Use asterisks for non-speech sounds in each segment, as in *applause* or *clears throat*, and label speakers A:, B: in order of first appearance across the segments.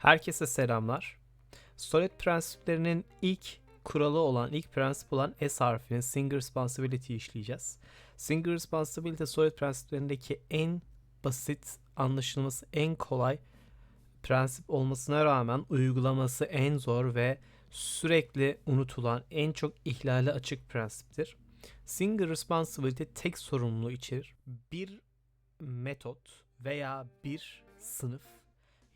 A: Herkese selamlar. Solid prensiplerinin ilk kuralı olan, ilk prensip olan S harfinin single responsibility işleyeceğiz. Single responsibility solid prensiplerindeki en basit, anlaşılması en kolay prensip olmasına rağmen uygulaması en zor ve sürekli unutulan, en çok ihlale açık prensiptir. Single responsibility tek sorumluluğu içerir. Bir metot veya bir sınıf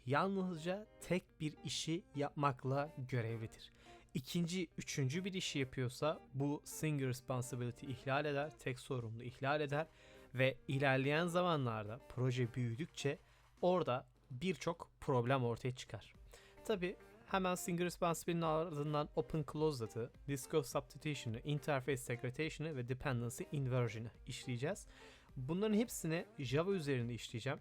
A: yalnızca tek bir işi yapmakla görevlidir. İkinci, üçüncü bir işi yapıyorsa bu single responsibility ihlal eder, tek sorumlu ihlal eder ve ilerleyen zamanlarda proje büyüdükçe orada birçok problem ortaya çıkar. Tabi hemen single responsibility'nin ardından open closed'ı, disk of substitution'ı, interface segregation'ı ve dependency inversion'ı işleyeceğiz. Bunların hepsini Java üzerinde işleyeceğim.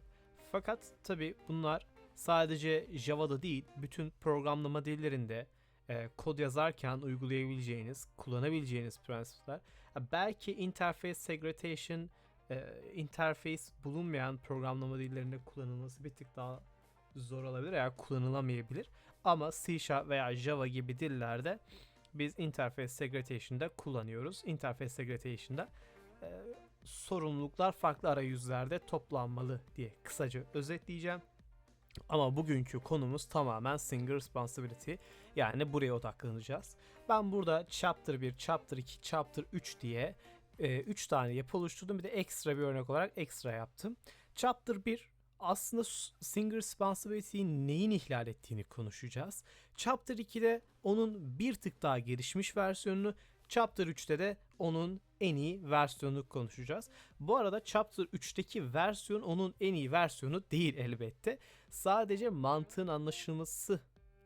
A: Fakat tabi bunlar sadece Java'da değil, bütün programlama dillerinde e, kod yazarken uygulayabileceğiniz, kullanabileceğiniz prensipler. Belki interface segregation, e, interface bulunmayan programlama dillerinde kullanılması bir tık daha zor olabilir veya kullanılamayabilir. Ama C Sharp veya Java gibi dillerde biz interface segregation'da kullanıyoruz. Interface segregation'da e, sorumluluklar farklı arayüzlerde toplanmalı diye kısaca özetleyeceğim. Ama bugünkü konumuz tamamen single responsibility. Yani buraya odaklanacağız. Ben burada chapter 1, chapter 2, chapter 3 diye 3 tane yapı oluşturdum. Bir de ekstra bir örnek olarak ekstra yaptım. Chapter 1 aslında single responsibility'yi neyin ihlal ettiğini konuşacağız. Chapter 2'de onun bir tık daha gelişmiş versiyonunu, Chapter 3'te de onun en iyi versiyonunu konuşacağız. Bu arada Chapter 3'teki versiyon onun en iyi versiyonu değil elbette. Sadece mantığın anlaşılması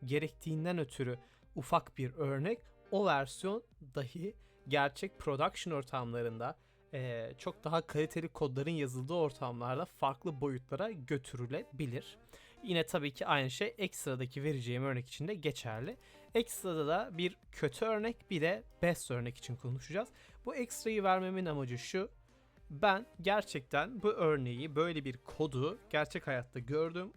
A: gerektiğinden ötürü ufak bir örnek. O versiyon dahi gerçek production ortamlarında eee, çok daha kaliteli kodların yazıldığı ortamlarda farklı boyutlara götürülebilir. Yine tabii ki aynı şey ekstradaki vereceğim örnek için de geçerli. Ekstrada da bir kötü örnek bir de best örnek için konuşacağız. Bu ekstrayı vermemin amacı şu. Ben gerçekten bu örneği böyle bir kodu gerçek hayatta gördüm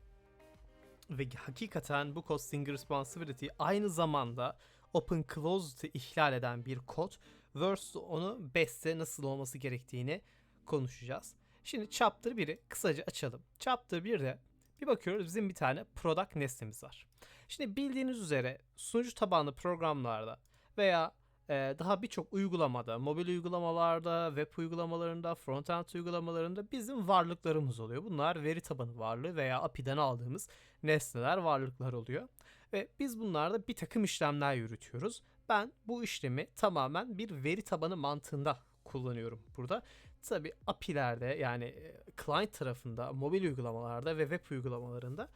A: ve hakikaten bu kod single responsibility aynı zamanda open closed'ı ihlal eden bir kod versus onu best'e nasıl olması gerektiğini konuşacağız. Şimdi chapter 1'i kısaca açalım. Chapter 1'de bir bakıyoruz bizim bir tane product nesnemiz var. Şimdi bildiğiniz üzere sunucu tabanlı programlarda veya e, daha birçok uygulamada, mobil uygulamalarda, web uygulamalarında, frontend uygulamalarında bizim varlıklarımız oluyor. Bunlar veri tabanı varlığı veya API'den aldığımız nesneler, varlıklar oluyor. Ve biz bunlarda bir takım işlemler yürütüyoruz. Ben bu işlemi tamamen bir veri tabanı mantığında kullanıyorum burada. Tabi API'lerde yani e, client tarafında, mobil uygulamalarda ve web uygulamalarında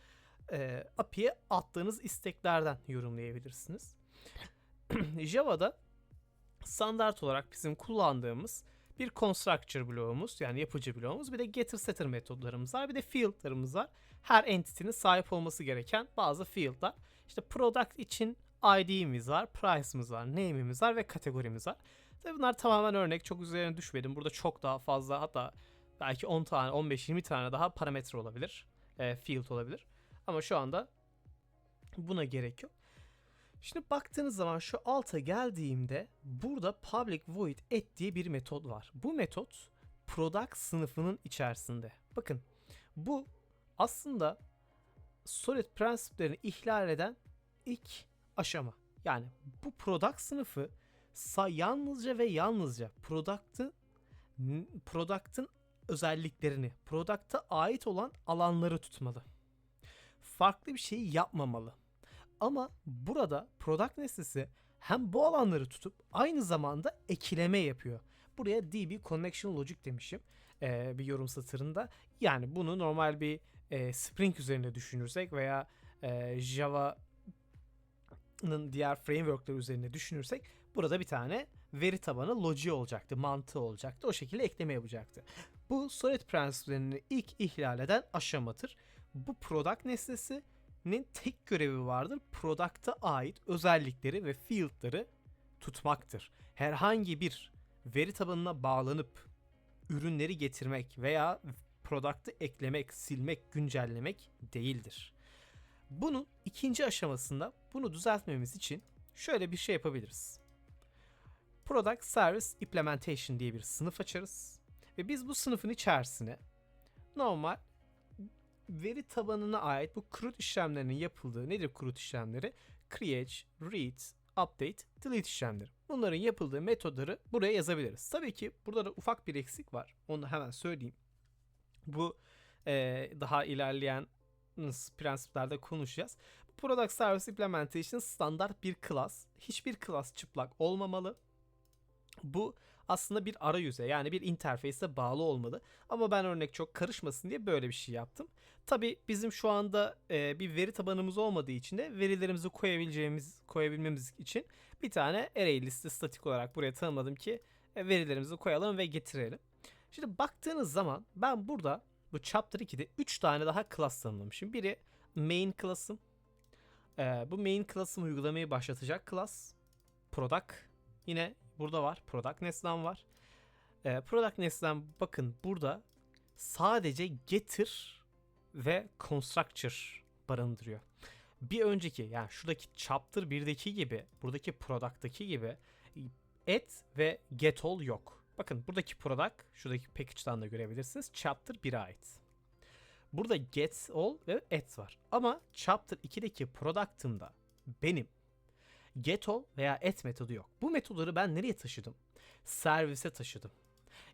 A: e, API'ye attığınız isteklerden yorumlayabilirsiniz. *clears throat* Java'da standart olarak bizim kullandığımız bir constructor bloğumuz yani yapıcı bloğumuz bir de getter setter metodlarımız var bir de fieldlarımız var. Her entity'nin sahip olması gereken bazı fieldlar. İşte product için ID'miz var, price'ımız var, name'imiz var ve kategorimiz var. Tabii bunlar tamamen örnek. Çok üzerine düşmedim. Burada çok daha fazla hatta belki 10 tane, 15-20 tane daha parametre olabilir. E, field olabilir. Ama şu anda buna gerek yok. Şimdi baktığınız zaman şu alta geldiğimde burada public void et diye bir metot var. Bu metot product sınıfının içerisinde. Bakın bu aslında solid prensiplerini ihlal eden ilk aşama. Yani bu product sınıfı sa yalnızca ve yalnızca product'ın product'ın özelliklerini, product'a ait olan alanları tutmalı. Farklı bir şey yapmamalı. Ama burada product nesnesi hem bu alanları tutup aynı zamanda ekileme yapıyor. Buraya DB Connection Logic demişim eee, bir yorum satırında. Yani bunu normal bir eee, Spring üzerinde düşünürsek veya eee, Java'nın diğer frameworkler üzerinde düşünürsek burada bir tane veri tabanı logic olacaktı, mantığı olacaktı. O şekilde ekleme yapacaktı. Bu solid prensiplerini ilk ihlal eden aşamadır. Bu product nesnesinin tek görevi vardır. Product'a ait özellikleri ve field'ları tutmaktır. Herhangi bir veri tabanına bağlanıp ürünleri getirmek veya product'ı eklemek, silmek, güncellemek değildir. Bunun ikinci aşamasında bunu düzeltmemiz için şöyle bir şey yapabiliriz. Product Service Implementation diye bir sınıf açarız. Ve biz bu sınıfın içerisine normal veri tabanına ait bu CRUD işlemlerinin yapıldığı nedir CRUD işlemleri? Create, Read, Update, Delete işlemleri. Bunların yapıldığı metodları buraya yazabiliriz. Tabii ki burada da ufak bir eksik var. Onu hemen söyleyeyim. Bu e, daha ilerleyen prensiplerde konuşacağız. Product Service Implementation standart bir class. Hiçbir class çıplak olmamalı. Bu aslında bir arayüze yani bir interface'e bağlı olmalı. Ama ben örnek çok karışmasın diye böyle bir şey yaptım. Tabi bizim şu anda e, bir veri tabanımız olmadığı için de verilerimizi koyabileceğimiz koyabilmemiz için bir tane array listi statik olarak buraya tanımladım ki e, verilerimizi koyalım ve getirelim. Şimdi baktığınız zaman ben burada bu chapter 2'de 3 tane daha class tanımlamışım. Biri main class'ım. E, bu main class'ım uygulamayı başlatacak class. Product. Yine burada var. Product nesnem var. E, product nesnem bakın burada sadece getir ve constructor barındırıyor. Bir önceki yani şuradaki chapter 1'deki gibi buradaki product'taki gibi add ve get all yok. Bakın buradaki product şuradaki package'dan da görebilirsiniz. Chapter 1'e ait. Burada get all ve add var. Ama chapter 2'deki product'ımda benim get all veya add metodu yok. Bu metodları ben nereye taşıdım? Servise taşıdım.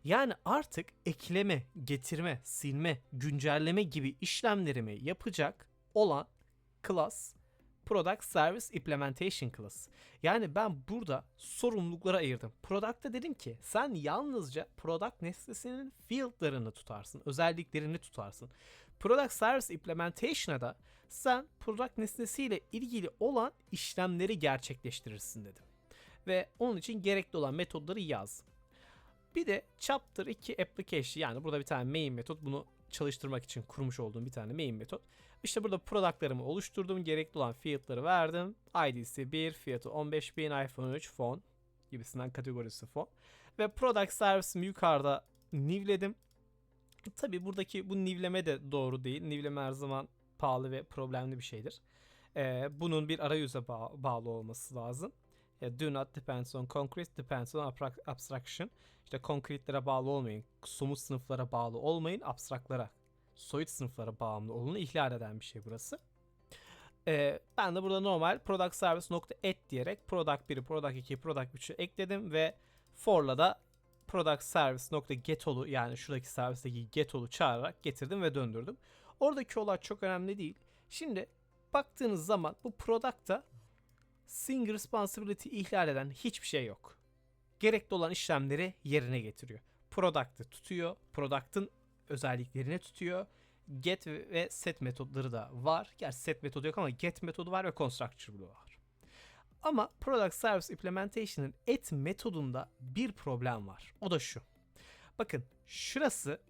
A: Yani artık ekleme, getirme, silme, güncelleme gibi işlemlerimi yapacak olan class Product Service Implementation Class. Yani ben burada sorumluluklara ayırdım. Product'ta dedim ki sen yalnızca product nesnesinin field'larını tutarsın, özelliklerini tutarsın. Product Service Implementation'a da sen product nesnesiyle ilgili olan işlemleri gerçekleştirirsin dedim. Ve onun için gerekli olan metodları yaz. Bir de Chapter 2 Application yani burada bir tane main metot bunu çalıştırmak için kurmuş olduğum bir tane main metot. İşte burada productlarımı oluşturdum. Gerekli olan fiyatları verdim. ID'si 1, fiyatı 15.000, iPhone 3, fon gibisinden kategorisi fon. Ve product service'imi yukarıda nivledim. Tabi buradaki bu nivleme de doğru değil. Nivleme her zaman pahalı ve problemli bir şeydir. Ee, bunun bir arayüze ba- bağlı olması lazım. Do not depends on concrete, depends on abstraction. İşte konkretlere bağlı olmayın, somut sınıflara bağlı olmayın, abstraklara, soyut sınıflara bağımlı olunu ihlal eden bir şey burası. Ee, ben de burada normal product service nokta et diyerek product 1'i, product 2'yi, product 3'ü ekledim ve for'la da product service nokta getOl'u yani şuradaki servisteki getOl'u çağırarak getirdim ve döndürdüm. Oradaki olay çok önemli değil. Şimdi baktığınız zaman bu product'ta single responsibility ihlal eden hiçbir şey yok. Gerekli olan işlemleri yerine getiriyor. Product'ı tutuyor, product'ın özelliklerini tutuyor. Get ve set metodları da var. Gerçi set metodu yok ama get metodu var ve constructor var. Ama Product Service Implementation'ın et metodunda bir problem var. O da şu. Bakın şurası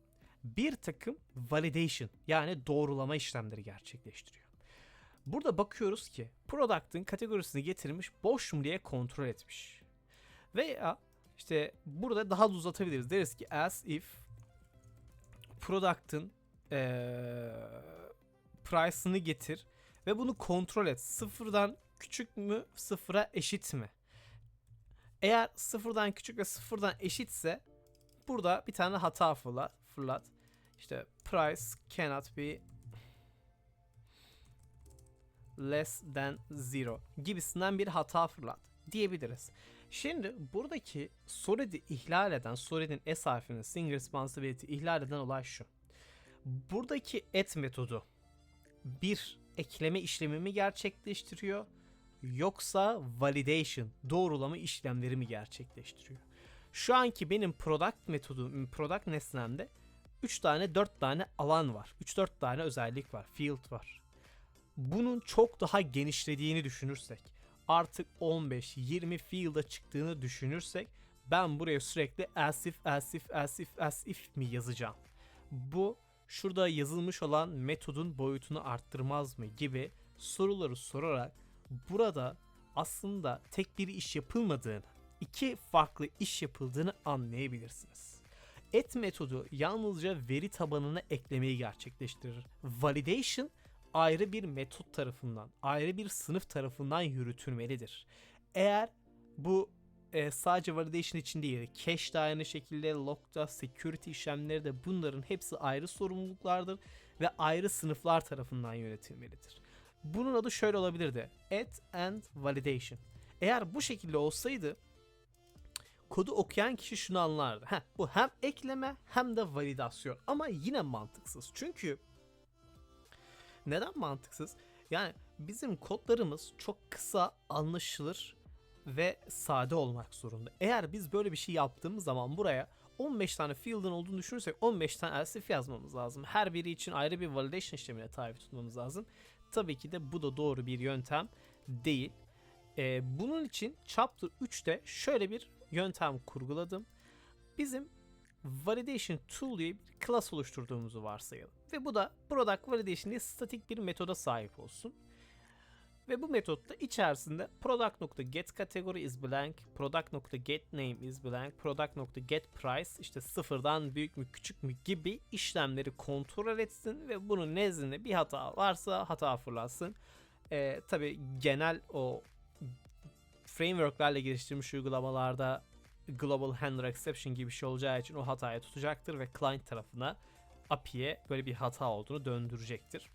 A: bir takım validation yani doğrulama işlemleri gerçekleştiriyor. Burada bakıyoruz ki product'ın kategorisini getirmiş boş mu diye kontrol etmiş. Veya işte burada daha da uzatabiliriz. Deriz ki as if product'ın ee, price'ını getir ve bunu kontrol et. Sıfırdan küçük mü sıfıra eşit mi? Eğer sıfırdan küçük ve sıfırdan eşitse burada bir tane hata fırlat. fırlat. İşte price cannot be less than zero gibisinden bir hata fırlat diyebiliriz. Şimdi buradaki solid'i ihlal eden, solid'in S harfinin single responsibility ihlal eden olay şu. Buradaki et metodu bir ekleme işlemi mi gerçekleştiriyor yoksa validation, doğrulama işlemleri mi gerçekleştiriyor? Şu anki benim product metodu, product nesnemde 3 tane 4 tane alan var. 3-4 tane özellik var, field var bunun çok daha genişlediğini düşünürsek artık 15-20 field'a çıktığını düşünürsek ben buraya sürekli as if, as if, mi yazacağım? Bu şurada yazılmış olan metodun boyutunu arttırmaz mı gibi soruları sorarak burada aslında tek bir iş yapılmadığını, iki farklı iş yapıldığını anlayabilirsiniz. Et metodu yalnızca veri tabanına eklemeyi gerçekleştirir. Validation ayrı bir metot tarafından, ayrı bir sınıf tarafından yürütülmelidir. Eğer bu e, sadece validation için değil, cache de aynı şekilde, log'da, security işlemleri de bunların hepsi ayrı sorumluluklardır ve ayrı sınıflar tarafından yönetilmelidir. Bunun adı şöyle olabilirdi. Add and validation. Eğer bu şekilde olsaydı kodu okuyan kişi şunu anlardı. Heh, bu hem ekleme hem de validasyon. Ama yine mantıksız. Çünkü neden mantıksız? Yani bizim kodlarımız çok kısa, anlaşılır ve sade olmak zorunda. Eğer biz böyle bir şey yaptığımız zaman buraya 15 tane field'ın olduğunu düşünürsek 15 tane else yazmamız lazım. Her biri için ayrı bir validation işlemine tabi tutmamız lazım. Tabii ki de bu da doğru bir yöntem değil. Ee, bunun için Chapter 3'te şöyle bir yöntem kurguladım. Bizim validation tool diye bir class oluşturduğumuzu varsayalım. Ve bu da product validation diye statik bir metoda sahip olsun. Ve bu metotta içerisinde product.get category is blank, product.get name is blank, product.get price işte sıfırdan büyük mü küçük mü gibi işlemleri kontrol etsin ve bunun nezdinde bir hata varsa hata fırlatsın. Ee, Tabi genel o frameworklerle geliştirilmiş uygulamalarda global handler exception gibi bir şey olacağı için o hatayı tutacaktır ve client tarafına API'ye böyle bir hata olduğunu döndürecektir.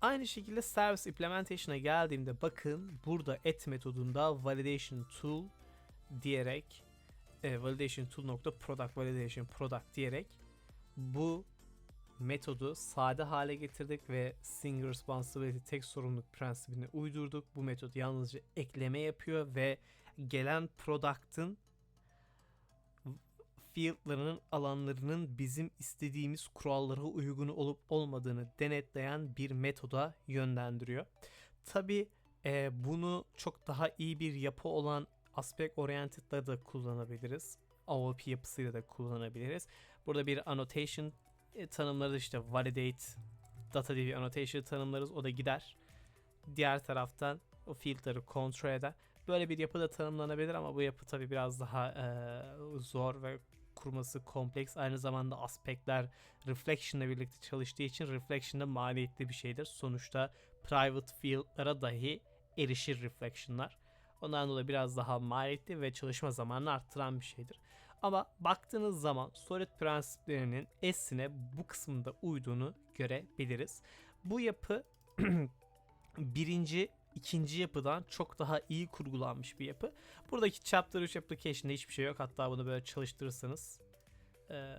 A: Aynı şekilde service implementation'a geldiğimde bakın burada at metodunda validation tool diyerek e, validation tool nokta product validation product diyerek bu metodu sade hale getirdik ve single responsibility tek sorumluluk prensibini uydurduk. Bu metot yalnızca ekleme yapıyor ve gelen product'ın field'larının alanlarının bizim istediğimiz kurallara uygun olup olmadığını denetleyen bir metoda yönlendiriyor. Tabi e, bunu çok daha iyi bir yapı olan aspect oriented'da da kullanabiliriz. OOP yapısıyla da kullanabiliriz. Burada bir annotation e, tanımlarız işte validate data bir annotation tanımlarız o da gider. Diğer taraftan o field'ları kontrol eder. Böyle bir yapı da tanımlanabilir ama bu yapı tabi biraz daha e, zor ve kurması kompleks. Aynı zamanda aspektler reflection ile birlikte çalıştığı için reflection da maliyetli bir şeydir. Sonuçta private field'lara dahi erişir reflection'lar. Ondan dolayı biraz daha maliyetli ve çalışma zamanını arttıran bir şeydir. Ama baktığınız zaman Solid prensiplerinin S'ine bu kısımda uyduğunu görebiliriz. Bu yapı *clears throat* birinci ikinci yapıdan çok daha iyi kurgulanmış bir yapı. Buradaki Chapter 3 application'da hiçbir şey yok. Hatta bunu böyle çalıştırırsanız e,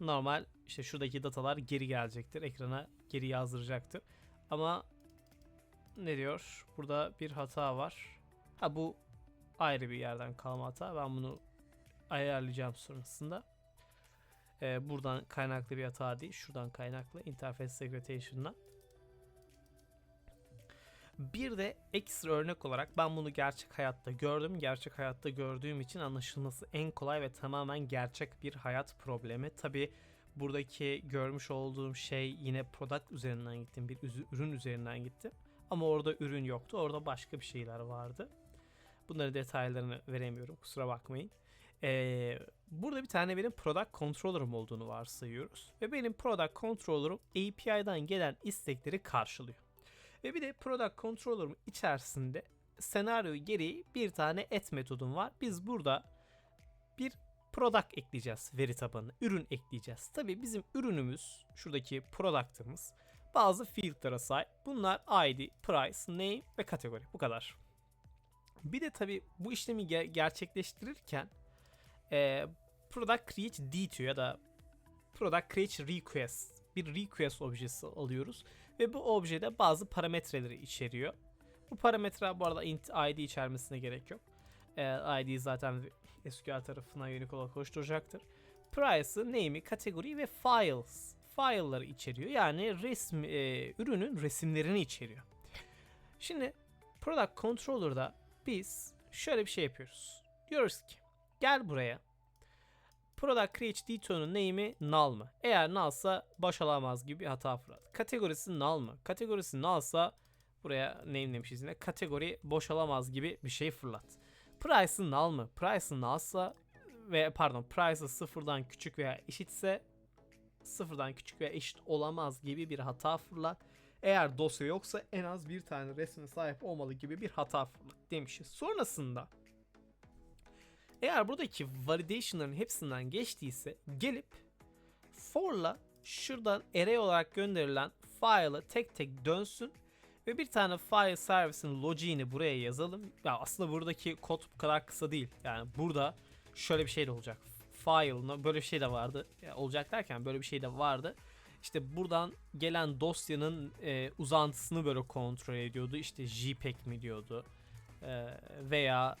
A: normal işte şuradaki datalar geri gelecektir. Ekrana geri yazdıracaktır. Ama ne diyor? Burada bir hata var. Ha bu ayrı bir yerden kalma hata. Ben bunu ayarlayacağım sonrasında. Ee, buradan kaynaklı bir hata değil. Şuradan kaynaklı. Interface Segmentation'dan. Bir de ekstra örnek olarak ben bunu gerçek hayatta gördüm. Gerçek hayatta gördüğüm için anlaşılması en kolay ve tamamen gerçek bir hayat problemi. Tabi buradaki görmüş olduğum şey yine product üzerinden gittim. Bir ürün üzerinden gittim. Ama orada ürün yoktu. Orada başka bir şeyler vardı. Bunların detaylarını veremiyorum. Kusura bakmayın. Ee, burada bir tane benim product controller'ım olduğunu varsayıyoruz. Ve benim product controller'ım API'den gelen istekleri karşılıyor. Ve bir de product controller'ım içerisinde senaryo gereği bir et add metodum var. Biz burada bir product ekleyeceğiz veri tabanına. Ürün ekleyeceğiz. Tabi bizim ürünümüz, şuradaki product'ımız bazı field'lara sahip. Bunlar ID, price, name ve kategori. Bu kadar. Bir de tabi bu işlemi ger- gerçekleştirirken e, product create detail ya da product create request bir request objesi alıyoruz ve bu objede bazı parametreleri içeriyor. Bu parametre bu arada int id içermesine gerek yok. E, id zaten SQL tarafından unique olarak oluşturacaktır. Price'ı, name'i, kategori ve files file'ları içeriyor. Yani resim e, ürünün resimlerini içeriyor. Şimdi product controller'da biz şöyle bir şey yapıyoruz. Diyoruz ki gel buraya. Product create detail'ın name'i null mı? Eğer nullsa boş alamaz gibi bir hata fırlat. Kategorisi null mı? Kategorisi nullsa buraya name demişiz yine. Kategori boş alamaz gibi bir şey fırlat. Price'ı null mı? Price'ı nullsa ve pardon price'ı sıfırdan küçük veya eşitse sıfırdan küçük veya eşit olamaz gibi bir hata fırlat. Eğer dosya yoksa en az bir tane resme sahip olmalı gibi bir hata fırlat demişiz. Sonrasında eğer buradaki validation'ların hepsinden geçtiyse gelip for'la şuradan array olarak gönderilen file'ı tek tek dönsün ve bir tane file servisin logiğini buraya yazalım. Ya aslında buradaki kod bu kadar kısa değil. Yani burada şöyle bir şey de olacak. File'ına böyle bir şey de vardı. Ya olacak derken böyle bir şey de vardı. İşte buradan gelen dosyanın e, uzantısını böyle kontrol ediyordu. İşte JPEG mi diyordu. E, veya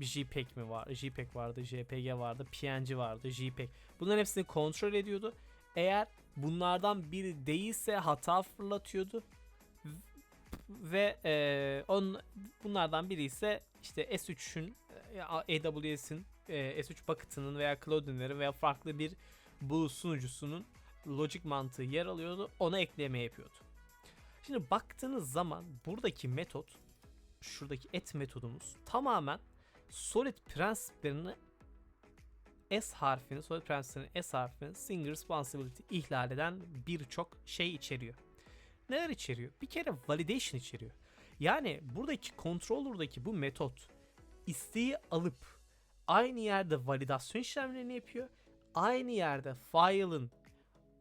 A: JPEG mi var? JPEG vardı, JPG vardı, PNG vardı, JPEG. Bunların hepsini kontrol ediyordu. Eğer bunlardan biri değilse hata fırlatıyordu. Ve e, onun, bunlardan biri ise işte S3'ün, e, AWS'in, e, S3 bucket'ının veya Cloudin'lerin veya farklı bir bu sunucusunun logic mantığı yer alıyordu. Ona ekleme yapıyordu. Şimdi baktığınız zaman buradaki metot, şuradaki et metodumuz tamamen solid prensiplerini S harfini, solid prensiplerin S harfini single responsibility ihlal eden birçok şey içeriyor. Neler içeriyor? Bir kere validation içeriyor. Yani buradaki controller'daki bu metot isteği alıp aynı yerde validasyon işlemlerini yapıyor. Aynı yerde file'ın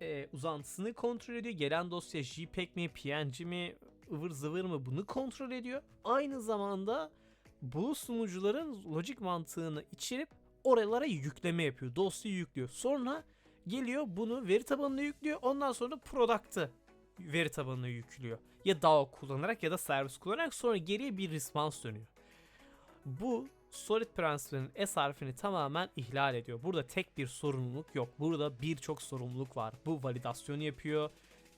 A: e, uzantısını kontrol ediyor. Gelen dosya JPEG mi, PNG mi, ıvır zıvır mı bunu kontrol ediyor. Aynı zamanda bu sunucuların lojik mantığını içirip oralara yükleme yapıyor. Dosyayı yüklüyor. Sonra geliyor bunu veri tabanına yüklüyor. Ondan sonra product'ı veri tabanına yüklüyor. Ya DAO kullanarak ya da servis kullanarak sonra geriye bir response dönüyor. Bu Solid prensiplerinin S harfini tamamen ihlal ediyor. Burada tek bir sorumluluk yok. Burada birçok sorumluluk var. Bu validasyonu yapıyor.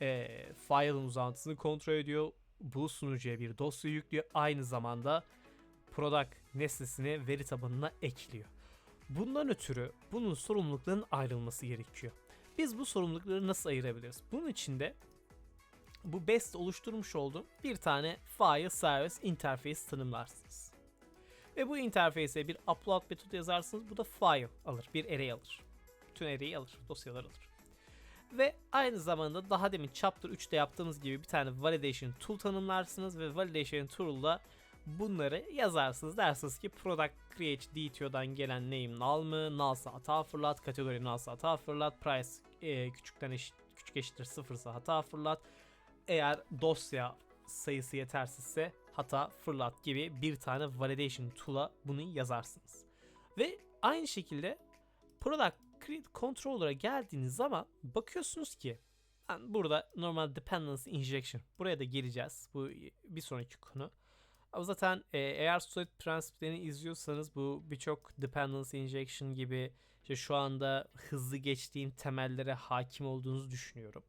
A: E, file'ın uzantısını kontrol ediyor. Bu sunucuya bir dosya yüklüyor. Aynı zamanda product nesnesini veri tabanına ekliyor. Bundan ötürü bunun sorumluluklarının ayrılması gerekiyor. Biz bu sorumlulukları nasıl ayırabiliriz? Bunun için de bu BEST oluşturmuş olduğum bir tane file service interface tanımlarsınız. Ve bu interface'e bir upload metodu yazarsınız. Bu da file alır. Bir array alır. Bütün array'i alır. Dosyalar alır. Ve aynı zamanda daha demin chapter 3'te yaptığımız gibi bir tane validation tool tanımlarsınız ve validation tool'da bunları yazarsınız. Dersiniz ki product create DTO'dan gelen name null mı? Nullsa hata fırlat. Kategori nullsa hata fırlat. Price e, küçükten eşit, küçük eşittir sıfırsa hata fırlat. Eğer dosya sayısı yetersizse hata fırlat gibi bir tane validation tool'a bunu yazarsınız. Ve aynı şekilde product create controller'a geldiğiniz zaman bakıyorsunuz ki ben burada normal dependency injection buraya da geleceğiz. Bu bir sonraki konu. Ama zaten e, eğer solid prensiplerini izliyorsanız bu birçok dependency injection gibi işte şu anda hızlı geçtiğim temellere hakim olduğunuzu düşünüyorum.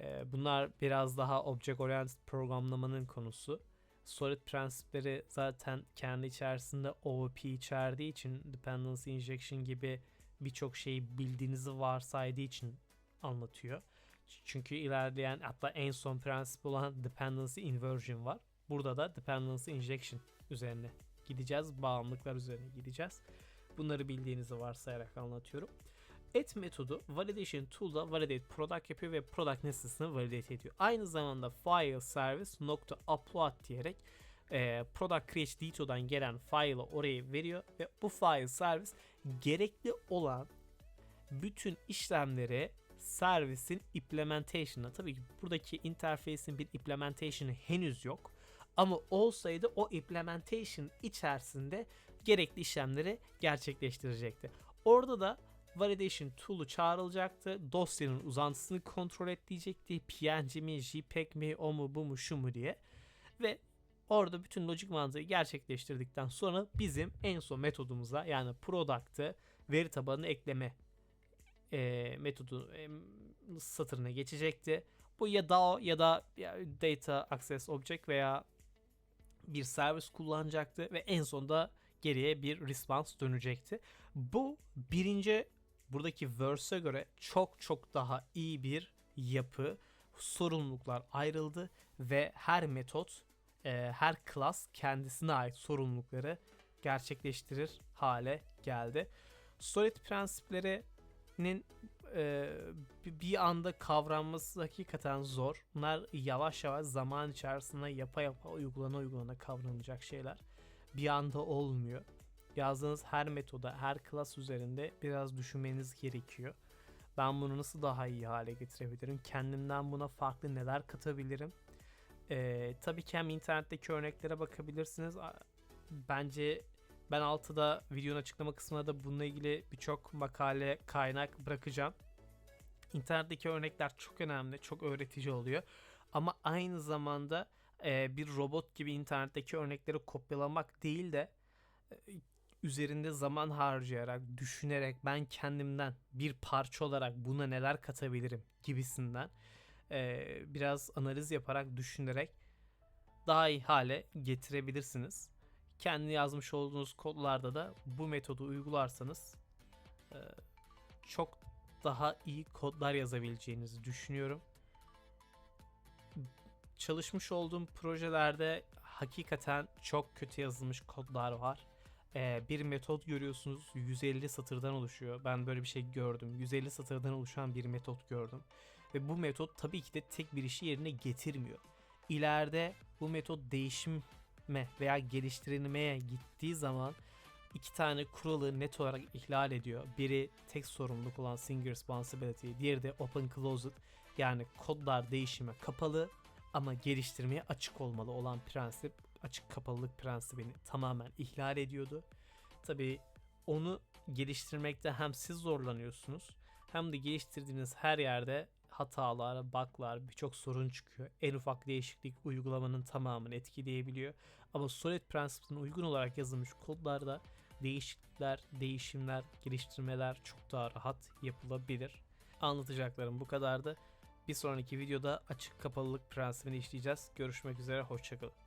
A: E, bunlar biraz daha object oriented programlamanın konusu. Solid prensipleri zaten kendi içerisinde OOP içerdiği için dependency injection gibi birçok şeyi bildiğinizi varsaydığı için anlatıyor. Çünkü ilerleyen hatta en son prensip olan dependency inversion var. Burada da dependency injection üzerine gideceğiz. Bağımlılıklar üzerine gideceğiz. Bunları bildiğinizi varsayarak anlatıyorum. Et metodu validation tool'da validate product yapıyor ve product nesnesini validate ediyor. Aynı zamanda file service nokta upload diyerek e, product create deto'dan gelen file'ı oraya veriyor ve bu file service gerekli olan bütün işlemleri servisin implementation'a tabii ki buradaki interface'in bir implementation'ı henüz yok. Ama olsaydı o implementation içerisinde gerekli işlemleri gerçekleştirecekti. Orada da validation tool'u çağrılacaktı. Dosyanın uzantısını kontrol et diyecekti. PNG mi, JPEG mi, o mu, bu mu, şu mu diye. Ve orada bütün lojik mantığı gerçekleştirdikten sonra bizim en son metodumuza yani product'ı veri tabanına ekleme e, metodu e, satırına geçecekti. Bu ya DAO ya da ya Data Access Object veya bir servis kullanacaktı ve en sonunda geriye bir response dönecekti. Bu birinci buradaki verse'e göre çok çok daha iyi bir yapı. Sorumluluklar ayrıldı ve her metot, e, her class kendisine ait sorumlulukları gerçekleştirir hale geldi. Solid prensiplerinin e, bi- bir anda kavranması hakikaten zor. Bunlar yavaş yavaş zaman içerisinde yapa yapa uygulana uygulana kavranacak şeyler. Bir anda olmuyor. Yazdığınız her metoda, her klas üzerinde biraz düşünmeniz gerekiyor. Ben bunu nasıl daha iyi hale getirebilirim? Kendimden buna farklı neler katabilirim? Ee, tabii ki hem internetteki örneklere bakabilirsiniz. Bence ben altıda videonun açıklama kısmına da bununla ilgili birçok makale kaynak bırakacağım. İnternetteki örnekler çok önemli, çok öğretici oluyor. Ama aynı zamanda e, bir robot gibi internetteki örnekleri kopyalamak değil de e, üzerinde zaman harcayarak, düşünerek ben kendimden bir parça olarak buna neler katabilirim gibisinden e, biraz analiz yaparak, düşünerek daha iyi hale getirebilirsiniz. Kendi yazmış olduğunuz kodlarda da bu metodu uygularsanız e, çok daha iyi kodlar yazabileceğinizi düşünüyorum. Çalışmış olduğum projelerde hakikaten çok kötü yazılmış kodlar var. Ee, bir metot görüyorsunuz 150 satırdan oluşuyor. Ben böyle bir şey gördüm. 150 satırdan oluşan bir metot gördüm. Ve bu metot tabii ki de tek bir işi yerine getirmiyor. İleride bu metot değişime veya geliştirilmeye gittiği zaman iki tane kuralı net olarak ihlal ediyor. Biri tek sorumluluk olan single responsibility, diğeri de open closed yani kodlar değişime kapalı ama geliştirmeye açık olmalı olan prensip açık kapalılık prensibini tamamen ihlal ediyordu. Tabii onu geliştirmekte hem siz zorlanıyorsunuz hem de geliştirdiğiniz her yerde hatalar, bug'lar, birçok sorun çıkıyor. En ufak değişiklik uygulamanın tamamını etkileyebiliyor. Ama Solid prensibine uygun olarak yazılmış kodlarda değişiklikler, değişimler, geliştirmeler çok daha rahat yapılabilir. Anlatacaklarım bu kadardı. Bir sonraki videoda açık kapalılık prensibini işleyeceğiz. Görüşmek üzere, hoşçakalın.